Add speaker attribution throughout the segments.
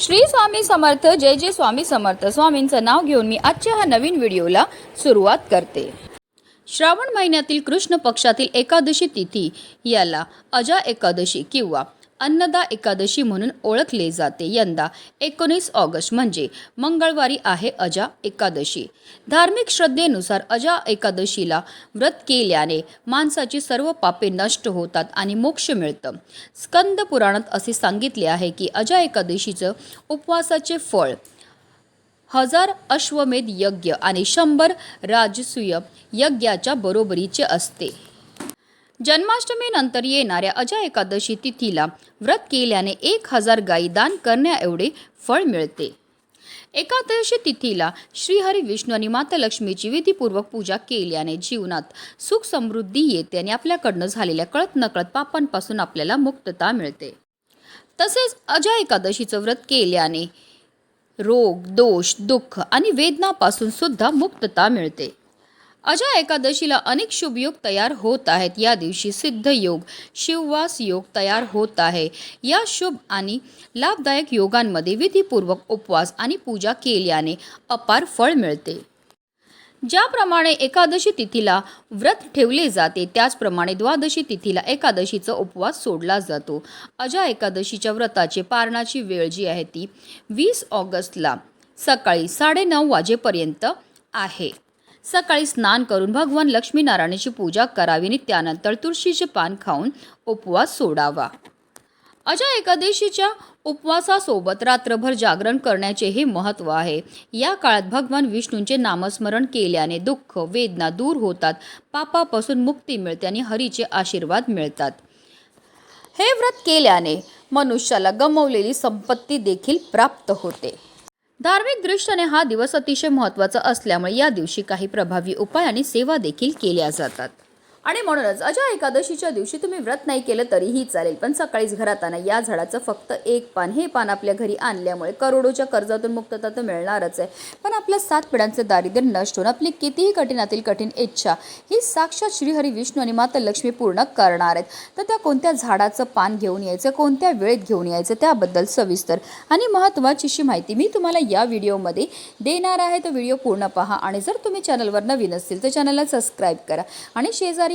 Speaker 1: श्री स्वामी समर्थ जय जय स्वामी समर्थ. स्वामींचं नाव घेऊन मी आजच्या ह्या नवीन व्हिडिओला सुरुवात करते. श्रावण महिन्यातील कृष्ण पक्षातील एकादशी तिथी याला अजा एकादशी किंवा अन्नदा एकादशी म्हणून ओळखले जाते. यंदा एकोणीस ऑगस्ट म्हणजे मंगळवारी आहे अजा एकादशी. धार्मिक श्रद्धेनुसार अजा एकादशीला व्रत केल्याने माणसाची सर्व पापे नष्ट होतात आणि मोक्ष मिळतं. स्कंद पुराणात असे सांगितले आहे की अजा एकादशीचं उपवासाचे फळ हजार अश्वमेध यज्ञ आणि शंभर राजसूय यज्ञाच्या बरोबरीचे असते. जन्माष्टमीनंतर येणाऱ्या अजय एकादशी तिथीला व्रत केल्याने एक हजार गायी दान करण्याएवढे फळ मिळते. एकादशी तिथीला श्रीहरी विष्णू आणि माता लक्ष्मीची विधीपूर्वक पूजा केल्याने जीवनात सुख समृद्धी येते आणि आपल्याकडनं झालेल्या कळत नकळत पापांपासून आपल्याला मुक्तता मिळते. तसेच अजय एकादशीचं व्रत केल्याने रोग दोष दुःख आणि वेदनापासून सुद्धा मुक्तता मिळते. अजा एकादशीला अनेक शुभ योग तयार होत आहेत. या दिवशी सिद्ध योग शिववास योग तयार होत आहे. या शुभ आणि लाभदायक योगांमध्ये विधीपूर्वक उपवास आणि पूजा केल्याने अपार फळ मिळते. ज्याप्रमाणे एकादशी तिथीला व्रत ठेवले जाते त्याचप्रमाणे द्वादशी तिथीला एकादशीचा उपवास सोडला जातो. अजा एकादशीच्या व्रताचे पारणाची वेळ जी आहे ती वीस ऑगस्टला सकाळी साडेनऊ वाजेपर्यंत आहे. सकाळी स्नान करून भगवान लक्ष्मीनारायणाची पूजा करावी आणि त्यानंतर तुळशीचे पान खाऊन उपवास सोडावा. अशा एकादशीच्या उपवासासोबत रात्रभर जागरण करण्याचे हे महत्त्व आहे. या काळात भगवान विष्णूंचे नामस्मरण केल्याने दुःख वेदना दूर होतात. पापापासून मुक्ती मिळते आणि हरीचे आशीर्वाद मिळतात. हे व्रत केल्याने मनुष्याला गमवलेली संपत्ती देखील प्राप्त होते. धार्मिक दृष्टीने हा दिवस अतिशय महत्त्वाचा असल्यामुळे या दिवशी काही प्रभावी उपाय आणि सेवा देखील केल्या जातात. आणि म्हणूनच अजा एकादशीच्या दिवशी तुम्ही व्रत नाही केलं तरीही चालेल पण सकाळीच घरात आणा. या झाडाचं फक्त एक पान. हे पान आपल्या घरी आणल्यामुळे करोडोच्या कर्जातून मुक्तता तर मिळणारच आहे. पण आपल्या सात पिढ्यांचं दारिद्र्य नष्ट होऊन आपली कितीही कठीणातील कठीण इच्छा ही साक्षात श्रीहरी विष्णू आणि माता लक्ष्मी पूर्ण करणार आहेत. तर त्या कोणत्या झाडाचं पान घेऊन यायचं कोणत्या वेळेत घेऊन यायचं त्याबद्दल सविस्तर आणि महत्त्वाचीशी माहिती मी तुम्हाला या व्हिडिओमध्ये देणार आहे. तो व्हिडिओ पूर्ण पहा आणि जर तुम्ही चॅनलवर नवीन असतील तर चॅनलला सबस्क्राईब करा आणि शेजारी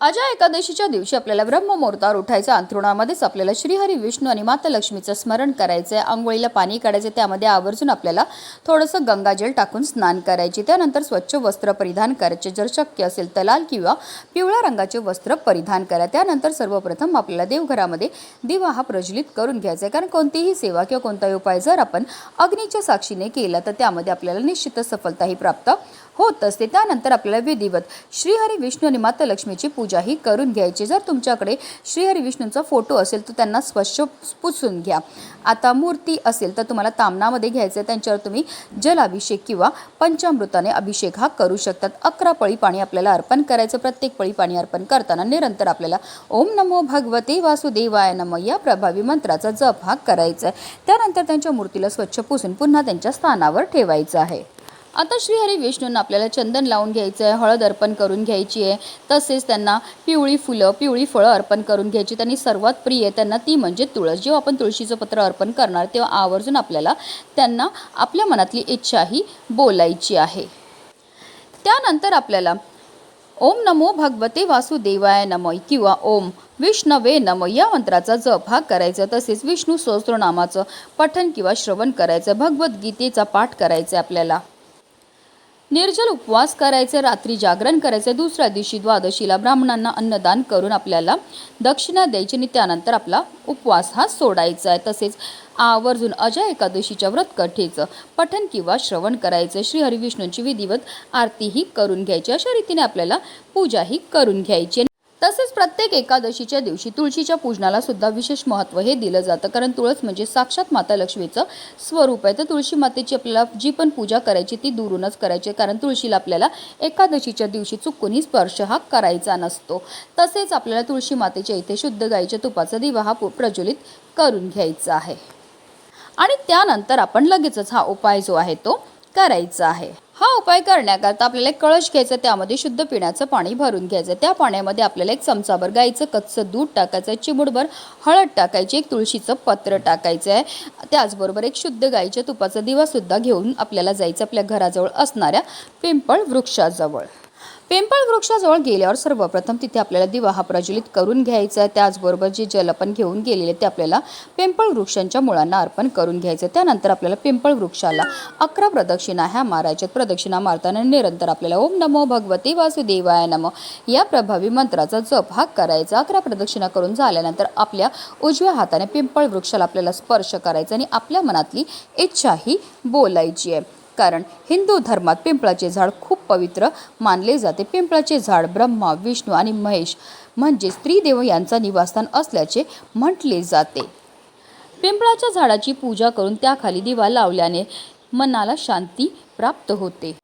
Speaker 1: अजा एकादशीच्या दिवशी आपल्याला ब्रह्ममुहूर्तावर उठायचं अंथरुणामध्येच आपल्याला श्रीहरी विष्णू आणि माता लक्ष्मीचं स्मरण करायचं आहे. आंघोळीला पाणी काढायचं त्यामध्ये आवर्जून आपल्याला थोडंसं गंगाजल टाकून स्नान करायचे. त्यानंतर स्वच्छ वस्त्र परिधान करायचे. जर शक्य असेल तर लाल किंवा पिवळ्या रंगाचे वस्त्र परिधान करा. त्यानंतर सर्वप्रथम आपल्याला देवघरामध्ये दिवा हा प्रज्वलित करून घ्यायचा आहे. कारण कोणतीही सेवा किंवा कोणताही उपाय जर आपण अग्नीच्या साक्षीने केला तर त्यामध्ये आपल्याला निश्चितच सफलताही प्राप्त होत असते. त्यानंतर आपल्याला विधिवत श्रीहरी विष्णू आणि माता लक्ष्मीची पूजाही करून घ्यायची. जर तुमच्याकडे श्रीहरी विष्णूंचा फोटो असेल तर त्यांना स्वच्छ पुसून घ्या. आता मूर्ती असेल तर तुम्हाला तामणामध्ये घ्यायचं आहे त्यांच्यावर तुम्ही जलाभिषेक किंवा पंचामृताने अभिषेक हा करू शकतात. अकरा पळी पाणी आपल्याला अर्पण करायचं. प्रत्येक पळी पाणी अर्पण करताना निरंतर आपल्याला ओम नमो भगवते वासुदेवाय नम या प्रभावी मंत्राचा जप हा करायचा आहे त्यानंतर त्यांच्या मूर्तीला स्वच्छ पुसून पुन्हा त्यांच्या स्थानावर ठेवायचं आहे. आता श्रीहरी विष्णूंना आपल्याला चंदन लावून घ्यायचं आहे हळद अर्पण करून घ्यायची आहे. तसेच त्यांना पिवळी फुलं पिवळी फळं अर्पण करून घ्यायची. त्यांनी सर्वात प्रिय त्यांना ती म्हणजे तुळस. जेव्हा आपण तुळशीचं पत्र अर्पण करणार तेव्हा आवर्जून आपल्याला त्यांना आपल्या मनातली इच्छाही बोलायची आहे. त्यानंतर आपल्याला ओम नमो भगवते वासुदेवाय नम किंवा ओम विष्णवे नम या मंत्राचा जप हा करायचा. तसेच विष्णू सहस्त्रनामाचं पठण किंवा श्रवण करायचं. भगवद्गीतेचा पाठ करायचा आपल्याला. निर्जल उपवास करायचे रात्री जागरण करायचे दुसऱ्या दिवशी द्वादशीला ब्राह्मणांना अन्नदान करून आपल्याला दक्षिणा द्यायची आणि त्यानंतर आपला उपवास हा सोडायचा आहे. तसेच आवर्जून अजय एकादशीच्या व्रतकथेचं पठण किंवा श्रवण करायचं. श्री हरिविष्णूंची विधिवत आरतीही करून घ्यायची. अशा रीतीने आपल्याला पूजाही करून घ्यायची. तसेच प्रत्येक एकादशीच्या दिवशी तुळशीच्या पूजनाला सुद्धा विशेष महत्त्व हे दिलं जातं. कारण तुळस म्हणजे साक्षात माता लक्ष्मीचं स्वरूप आहे. तर तुळशी मातेची आपल्याला जी पण पूजा करायची ती दुरूनच करायची कारण तुळशीला आपल्याला एकादशीच्या दिवशी चुकूनही स्पर्श हा करायचा नसतो. तसेच आपल्याला तुळशी मातेच्या इथे शुद्ध गाईच्या तुपाचा दिवा हा पु- प्रज्वलित करून घ्यायचा आहे. आणि त्यानंतर आपण लगेचच हा उपाय जो आहे तो करायचा आहे. हा उपाय करण्याकरता आपल्याला एक कळश घ्यायचा त्यामध्ये शुद्ध पिण्याचं पाणी भरून घ्यायचं. त्या पाण्यामध्ये आपल्याला एक चमचाभर गाईचं कच्चं दूध टाकायचं आहे चिमुडभर हळद टाकायची एक तुळशीचं पत्र टाकायचं आहे. त्याचबरोबर एक शुद्ध गाईच्या तुपाचा दिवासुद्धा घेऊन आपल्याला जायचं आपल्या घराजवळ असणाऱ्या पिंपळ वृक्षाजवळ. पिंपळ वृक्षाजवळ गेल्यावर सर्वप्रथम तिथे आपल्याला दिवा हा प्रज्वलित करून घ्यायचा आहे. त्याचबरोबर जे जल आपण घेऊन गेलेले ते आपल्याला पिंपळ वृक्षांच्या मुळांना अर्पण करून घ्यायचं आहे. त्यानंतर आपल्याला पिंपळ वृक्षाला अकरा प्रदक्षिणा ह्या मारायच्यात प्रदक्षिणा मारताना निरंतर आपल्याला ओम नमो भगवते वासुदेवाय नमो. या प्रभावी मंत्राचा जप हा करायचा. अकरा प्रदक्षिणा करून झाल्यानंतर आपल्या उजव्या हाताने पिंपळ वृक्षाला आपल्याला स्पर्श करायचा आणि आपल्या मनातली इच्छाही बोलायची आहे. कारण हिंदू धर्मात पिंपळाचे झाड खूप पवित्र मानले जाते. पिंपळाचे झाड ब्रह्मा विष्णू आणि महेश म्हणजे स्त्रीदेव यांचा निवासस्थान असल्याचे म्हटले जाते. पिंपळाच्या झाडाची पूजा करून त्याखाली दिवा लावल्याने मनाला शांती प्राप्त होते.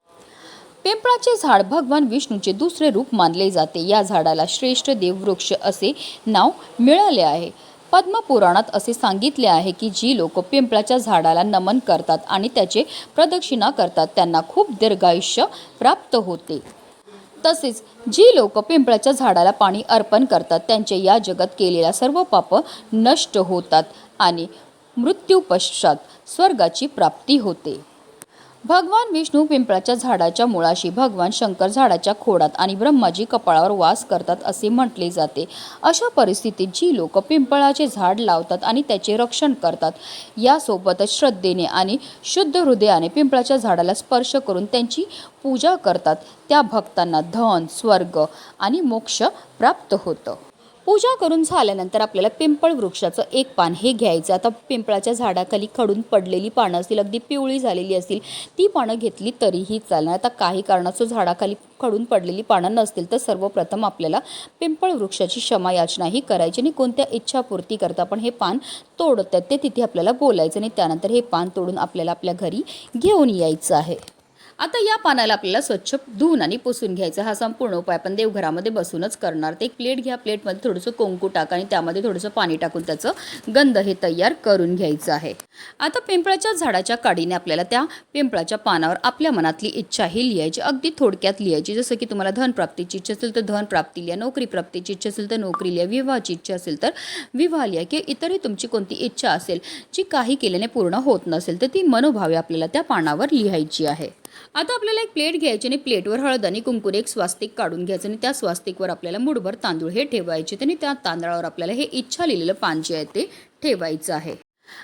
Speaker 1: पिंपळाचे झाड भगवान विष्णूचे दुसरे रूप मानले जाते. या झाडाला श्रेष्ठ देववृक्ष असे नाव मिळाले आहे. पद्मपुराणात असे सांगितले आहे की जी लोक पिंपळाच्या झाडाला नमन करतात आणि त्याचे प्रदक्षिणा करतात त्यांना खूप दीर्घायुष्य प्राप्त होते. तसेच जी लोक पिंपळाच्या झाडाला पाणी अर्पण करतात त्यांचे या जगात केलेल्या सर्व पाप नष्ट होतात आणि मृत्यूपश्चात स्वर्गाची प्राप्ती होते. भगवान विष्णू पिंपळाच्या झाडाच्या मुळाशी भगवान शंकर झाडाच्या खोडात आणि ब्रह्माजी कपाळावर वास करतात असे म्हटले जाते. अशा परिस्थितीत जी लोक पिंपळाचे झाड लावतात आणि त्याचे रक्षण करतात यासोबतच श्रद्धेने आणि शुद्ध हृदयाने पिंपळाच्या झाडाला स्पर्श करून त्यांची पूजा करतात. त्या भक्तांना धन स्वर्ग आणि मोक्ष प्राप्त होतं. पूजा करून झाल्यानंतर आपल्याला पिंपळ वृक्षाचं एक पान हे घ्यायचं. आता पिंपळाच्या झाडाखाली खडून पडलेली पानं असतील अगदी पिवळी झालेली असतील ती पानं घेतली तरीही चालणार. आता काही कारणाचं झाडाखाली खडून पडलेली पानं नसतील तर सर्वप्रथम आपल्याला पिंपळ वृक्षाची क्षमा याचनाही करायची आणि कोणत्या इच्छापूर्ती करता आपण हे पान तोडतात ते तिथे आपल्याला बोलायचं आणि त्यानंतर हे पान तोडून आपल्याला आपल्या घरी घेऊन यायचं आहे. आता या पानाला आपल्याला स्वच्छ धुवून आणि पुसून घ्यायचा. हा संपूर्ण उपाय आपण देवघरामध्ये बसूनच करणार. ते एक प्लेट घ्या. प्लेटमध्ये थोडंसं कुंकू टाका आणि त्यामध्ये थोडंसं पाणी टाकून त्याचं गंध हे तयार करून घ्यायचं आहे. आता पिंपळाच्या झाडाच्या काडीने आपल्याला त्या पिंपळाच्या पानावर आपल्या मनातली इच्छा ही लिहायची. अगदी थोडक्यात लिहायची. जसं की तुम्हाला धनप्राप्तीची इच्छा असेल तर धनप्राप्ती लिहा. नोकरी प्राप्तीची इच्छा असेल तर नोकरी लिहा. विवाहाची इच्छा असेल तर विवाह लिहा. किंवा इतरही तुमची कोणती इच्छा असेल जी काही केल्याने पूर्ण होत नसेल तर ती मनोभावे आपल्याला त्या पानावर लिहायची आहे. आता आपल्याला एक प्लेट घ्यायची आणि प्लेटवर हळद आणि कुंकुने एक स्वास्तिक काढून घ्यायचं आणि त्या स्वास्तिकवर आपल्याला मुठभर तांदूळ हे ठेवायचे आणि त्या तांदळावर आपल्याला हे इच्छा लिहिलेलं पान जे आहे ते ठेवायचं आहे.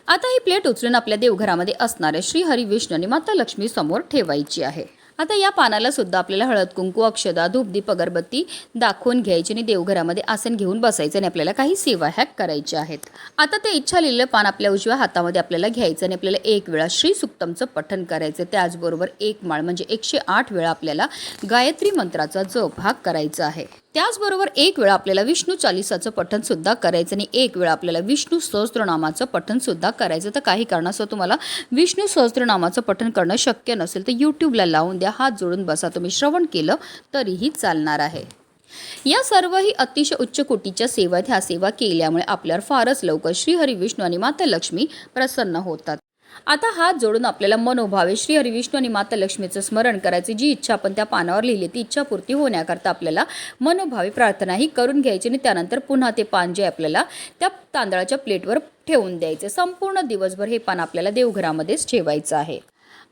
Speaker 1: आता ही प्लेट उचलून आपल्या देवघरामध्ये असणाऱ्या श्री हरी विष्णू आणि माता लक्ष्मी समोर ठेवायची आहे. आता या पानाला सुद्धा आपल्याला हळद कुंकू अक्षदा धूपदीप अगरबत्ती दाखवून घ्यायची आणि देवघरामध्ये आसन घेऊन बसायचं आणि आपल्याला काही सेवा ह्या करायच्या आहेत. आता ते इच्छा लिहिलेलं पान आपल्या उजव्या हातामध्ये आपल्याला घ्यायचं आणि आपल्याला एक वेळा श्री सुक्तमचं पठण करायचं. त्याचबरोबर एक माळ म्हणजे एकशे आठ वेळा आपल्याला गायत्री मंत्राचा जप हा करायचा आहे. त्याचबरोबर एक वेळा आपल्याला विष्णू चालिसाचं पठनसुद्धा करायचं आणि एक वेळा आपल्याला विष्णू सहस्त्रनामाचं पठनसुद्धा करायचं. तर काही कारणास्तव तुम्हाला विष्णू सहस्त्रनामाचं पठण करणं शक्य नसेल तर यूट्यूबला लावून द्या. हात जोडून बसा. तुम्ही श्रवण केलं तरीही चालणार आहे. या सर्वही अतिशय उच्च कोटीच्या सेवा ह्या सेवा केल्यामुळे आपल्यावर फारच लवकर श्रीहरी विष्णू आणि माता लक्ष्मी प्रसन्न होतात. आता हात जोडून आपल्याला मनोभावे श्री हरिविष्णू आणि माता लक्ष्मीचं स्मरण करायची. जी इच्छा आपण त्या पानावर लिहिली ती इच्छापूर्ती होण्याकरता आपल्याला मनोभावे प्रार्थनाही करून घ्यायची आणि त्यानंतर पुन्हा ते पान जे आपल्याला त्या तांदळाच्या प्लेटवर ठेवून द्यायचे. संपूर्ण दिवसभर हे पान आपल्याला देवघरामध्येच ठेवायचं आहे.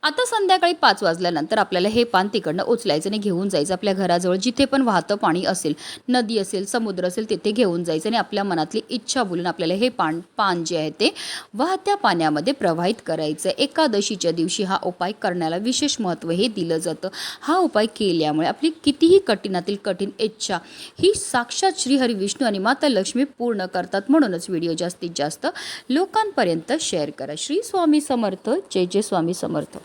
Speaker 1: आता संध्याकाळी पाच वाजल्यानंतर आपल्याला हे पान तिकडनं उचलायचं आणि घेऊन जायचं आपल्या घराजवळ जिथे पण वाहतं पाणी असेल नदी असेल समुद्र असेल तिथे घेऊन जायचं आणि आपल्या मनातली इच्छा बोलून आपल्याला हे पान पान जे आहे ते वाहत्या पाण्यामध्ये प्रवाहित करायचं. एकादशीच्या दिवशी हा उपाय करण्याला विशेष महत्त्व हे दिलं जातं. हा उपाय केल्यामुळे आपली कितीही कठीणातील कठीण इच्छा ही साक्षात श्री विष्णू आणि माता लक्ष्मी पूर्ण करतात म्हणूनच व्हिडिओ जास्तीत जास्त लोकांपर्यंत शेअर करा. श्री स्वामी समर्थ. जय जय स्वामी समर्थ.